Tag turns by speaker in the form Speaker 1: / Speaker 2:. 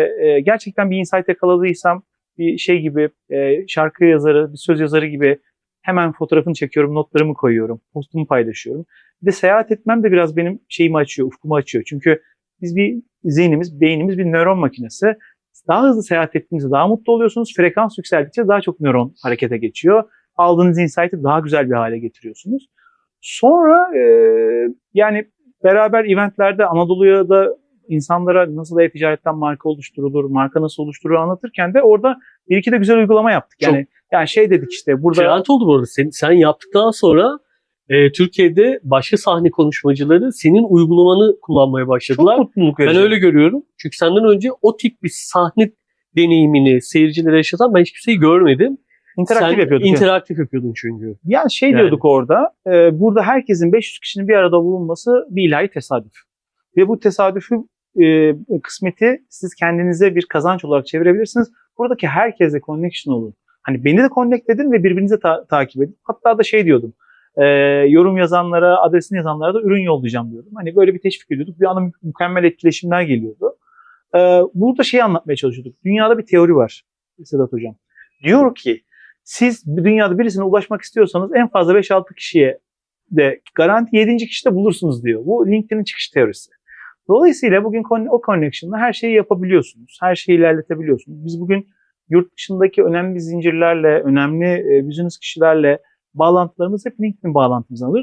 Speaker 1: e, gerçekten bir insight yakaladıysam bir şey gibi e, şarkı yazarı, bir söz yazarı gibi hemen fotoğrafını çekiyorum, notlarımı koyuyorum, postumu paylaşıyorum. Bir de seyahat etmem de biraz benim şeyimi açıyor, ufkumu açıyor. Çünkü biz bir zihnimiz, beynimiz bir nöron makinesi. Daha hızlı seyahat ettiğinizde daha mutlu oluyorsunuz. Frekans yükseldikçe daha çok nöron harekete geçiyor. Aldığınız insight'ı daha güzel bir hale getiriyorsunuz. Sonra e, yani beraber eventlerde Anadolu'ya da insanlara nasıl e-ticaretten marka oluşturulur, marka nasıl oluşturulur anlatırken de orada bir iki de güzel uygulama yaptık. Yani yani şey dedik işte burada
Speaker 2: Trend oldu bu arada. Sen, sen yaptıktan sonra e, Türkiye'de başka sahne konuşmacıları senin uygulamanı kullanmaya
Speaker 1: çok
Speaker 2: başladılar.
Speaker 1: mutluluk
Speaker 2: Ben
Speaker 1: verici.
Speaker 2: öyle görüyorum. Çünkü senden önce o tip bir sahne deneyimini seyircilere yaşatan ben hiçbir şeyi görmedim.
Speaker 1: interaktif
Speaker 2: Sen
Speaker 1: yapıyorduk.
Speaker 2: interaktif yapıyordun çünkü.
Speaker 1: Yani şey
Speaker 2: Yani.
Speaker 1: diyorduk orada, e, burada herkesin 500 kişinin bir arada bulunması bir ilahi tesadüf. Ve bu tesadüfü e, kısmeti siz kendinize bir kazanç olarak çevirebilirsiniz. Buradaki herkesle connection olun. Hani beni de connect edin ve birbirinize ta- takip edin. Hatta da şey diyordum, e, yorum yazanlara, adresini yazanlara da ürün yollayacağım diyordum. Hani böyle bir teşvik ediyorduk. Bir anda mü- mükemmel etkileşimler geliyordu. E, burada şeyi anlatmaya çalışıyorduk. Dünyada bir teori var Sedat Hocam. Diyor ki siz dünyada birisine ulaşmak istiyorsanız en fazla 5-6 kişiye de garanti 7. kişide bulursunuz diyor. Bu LinkedIn'in çıkış teorisi. Dolayısıyla bugün o connection'la her şeyi yapabiliyorsunuz. Her şeyi ilerletebiliyorsunuz. Biz bugün yurt dışındaki önemli zincirlerle, önemli e, business kişilerle bağlantılarımız hep LinkedIn bağlantımızdan alıyoruz.